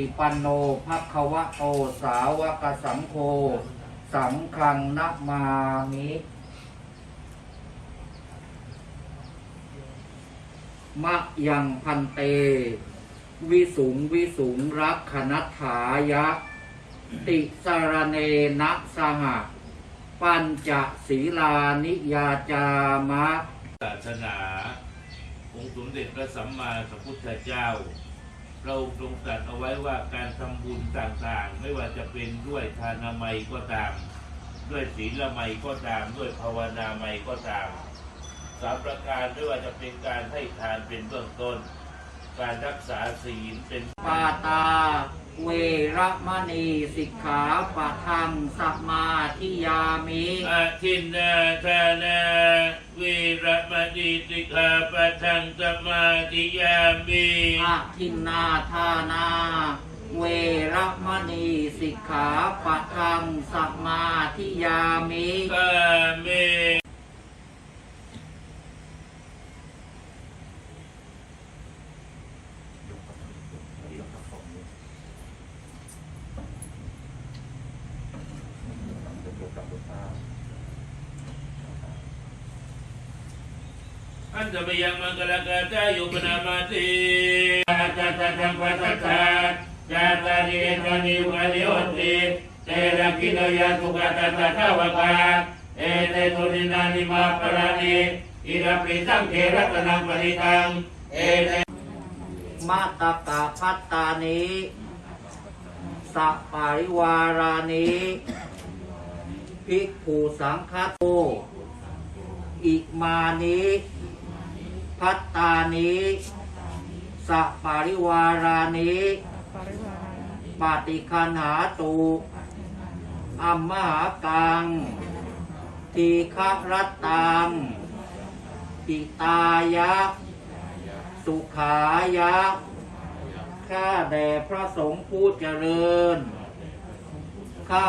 ฏิปันโนภะคะวะโตสาวกสังโฆสังฆังนะมามิมะยังพันเต วิสุงวิสุงรักขนัฏฐายะ ติสารเนนะสหะปัญจศีลานิยาจามะศาสนาองค์สมเด็จพระสัมมาสัมพุทธเจ้า เราทรงตรัสเอาไว้ว่าการทำบุญต่างๆ ไม่ว่าจะเป็นด้วยทานามัยก็ตาม ด้วยศีลไมัยก็ตาม ด้วยภาวนาไมัยก็ตามสามประการไม่ว่าจะเป็นการให้ทานเป็นเบื้องต้น การรักษาศีลเป็นปาตา เวระมณีสิกขาปะทังสมาธิยามิอาทินนาทานาวีระมณีสิกขาปะทังสมาธิยามิอาทินนาทานาเวระมณีสิกขาปะทังสมาธิยามิกาเม อันจะไป ยังมังกรกาจายุปนามาติจัตตะทังปัสสะจัตาริเอตานิวะลิโอติเตระกิโนยะสุกตตะทาวกาเอเตตุนินานิมาปรานิอิระปริสังเกรัตนังปริตังเอเตมาตกะพัตตานิสัปปาริวารานิภิกขุสังฆโตอิมานิ พัตตานิสัปปาริวารานิปาติคันหาตุอัมมหากังทีฆรัตตังปิตายะ สุขายะ ข้าแด่พระสงฆ์ผู้เจริญ ข้า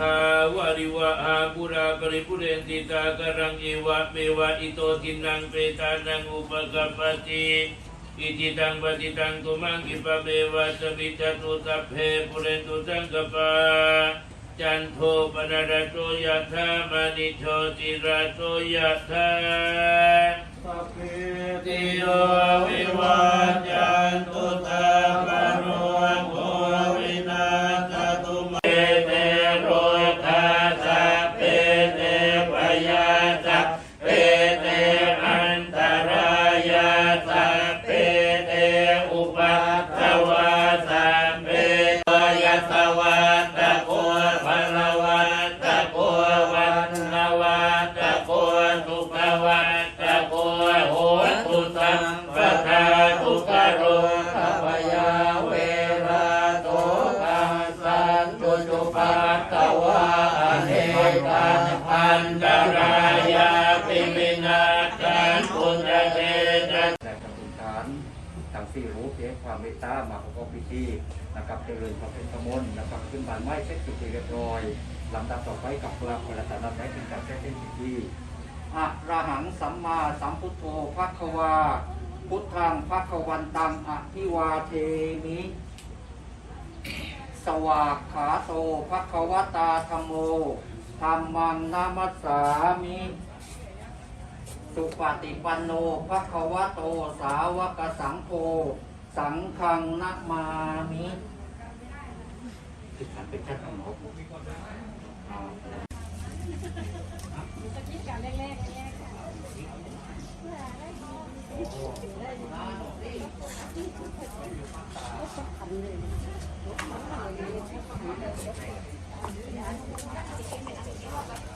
หา วาริวะอาปุราปริปุเรนติตากรังเอวะเมวะอิโตทินังเปตานังอุปกัปปติอิจิตังปฏิตังตุมังกิปะเมวะสมิจตุสัพเพปุเรนตุสังกปาจันโทปนารโตยะธามณิโชติระโตยะธาสัพเพติโยวิวัจจันตุตา ระกอบพิธีนะครับเจริญพระพุทธมนต์นะครับขึ้นบานไม้เสร็จพิธีเรียบร้อยลำดับต่อไปกับพระพระตานาได้เป็นการแก้เป็นพิธีอะระหังสัมมาสัมพุทโธภะคะวา พุทธังภะคะวันตังอภิวาเทมิ สวากขาโตภะคะวตาธรรมโมธรรมังนามัสสามิสุปฏิปันโนภะคะวะโตสาวกสังโฆ สังฆังนะมามิติดขันเป็นแค่ของนกส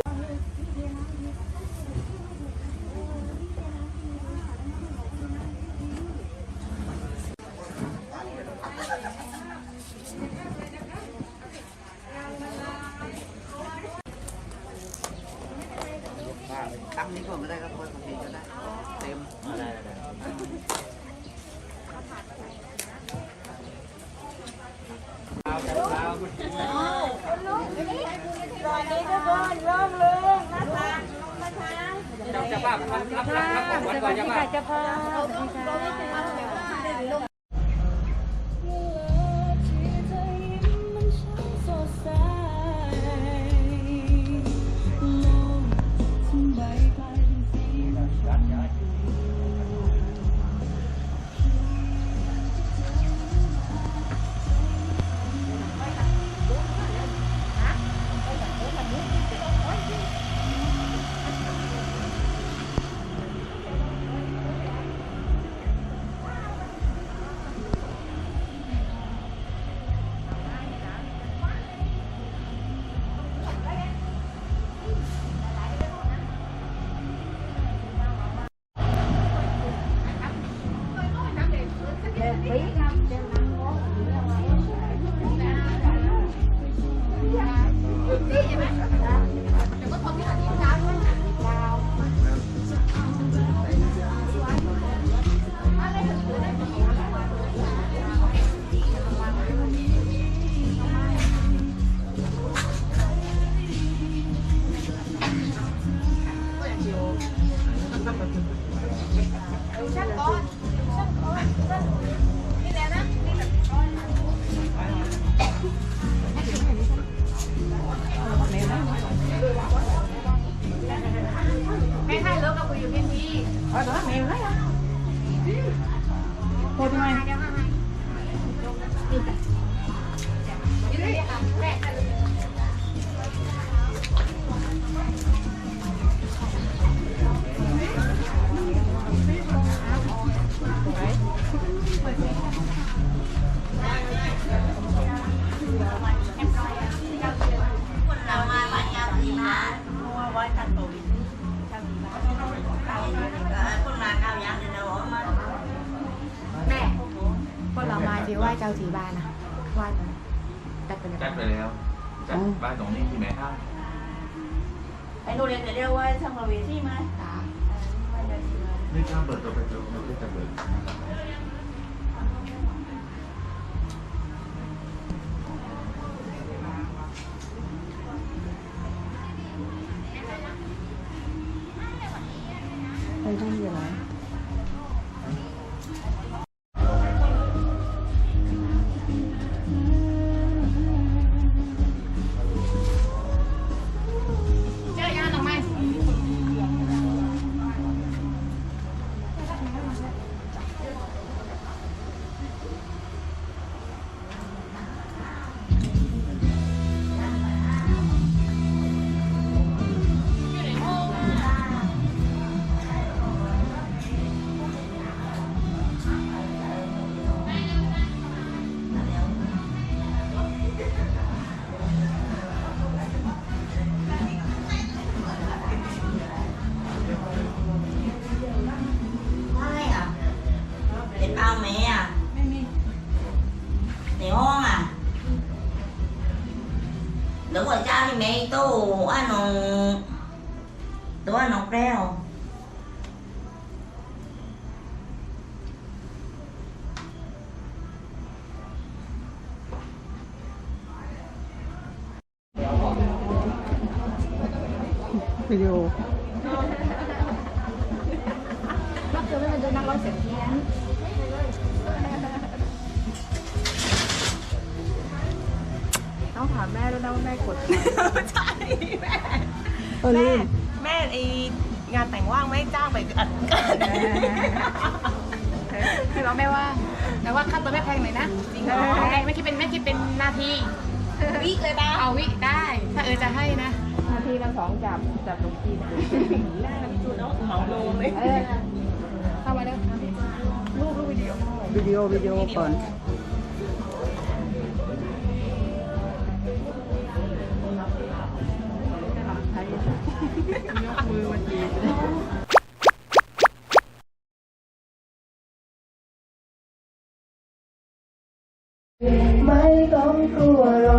จะภาพรับรับรับของวัดก่อนจะภาพเจ้าพ่อสวัสดีค่ะ เจ้าสีบานนะไหว้กันจัดไปเลยจัดไปแล้วจัดบ้านตรงนี้ที่ไหนครับ ไอ้โรงเรียนจะเรียกว่าช่างประเวทีไหมตานี่ข้ามเปิดตัวไปตัวไม่ได้จะเปิดไปท่านอยู่ไห นนองตัวน้องแก้ววิดีโอก็คือไม่มาดูนักร้องเสียงเพี้ยนต้องถามแม่ด้วยนะว่าแม่กดใช่แม่ เออลืมแม่ไองานแต่งว่างไม่จ้างไปอัดกันให้บอกแม่ว่า แต่ว่าค่าตัวไม่แพงเลยนะจริงเหรอไม่ไม่คิดเป็นไม่คิดเป็นนาที วิเลยนะเอาวิได้ ถ้าเออจะให้นะ นาทีละสองจับจับลงทีนะได้แล้วจูนเอาเหมาโลเลย เออเข้ามาเด้อวิดีโอวิดีโอก่อน ไม่ต้องกลัว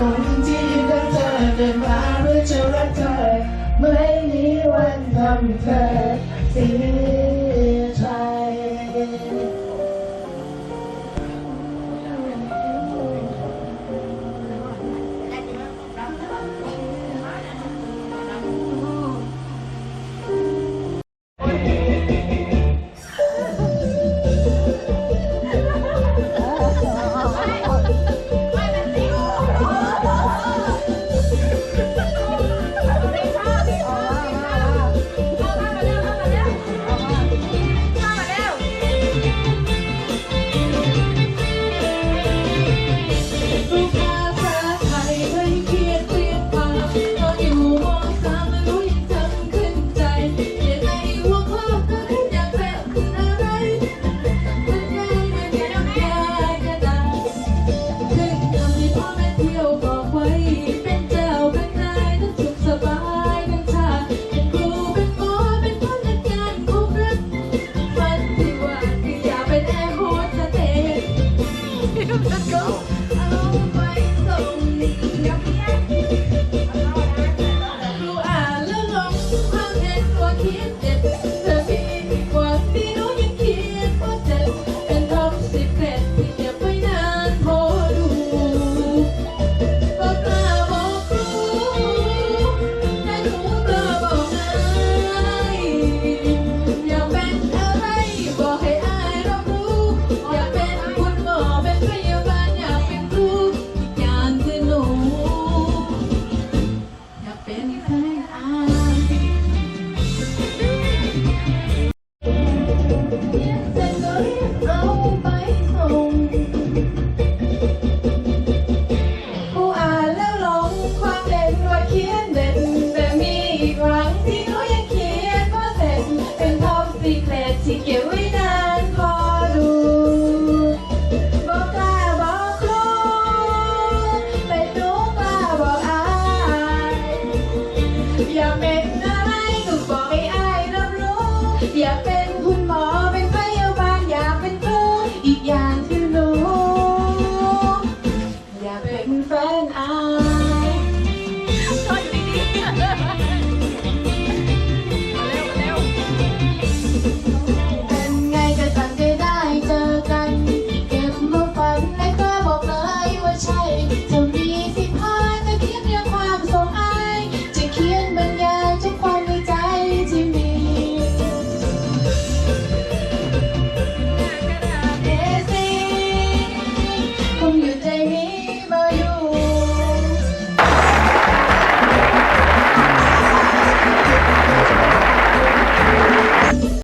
คนที่รักเธอเดินมาเพื่อจะรักเธอไม่มีวันทำเธอ 你可以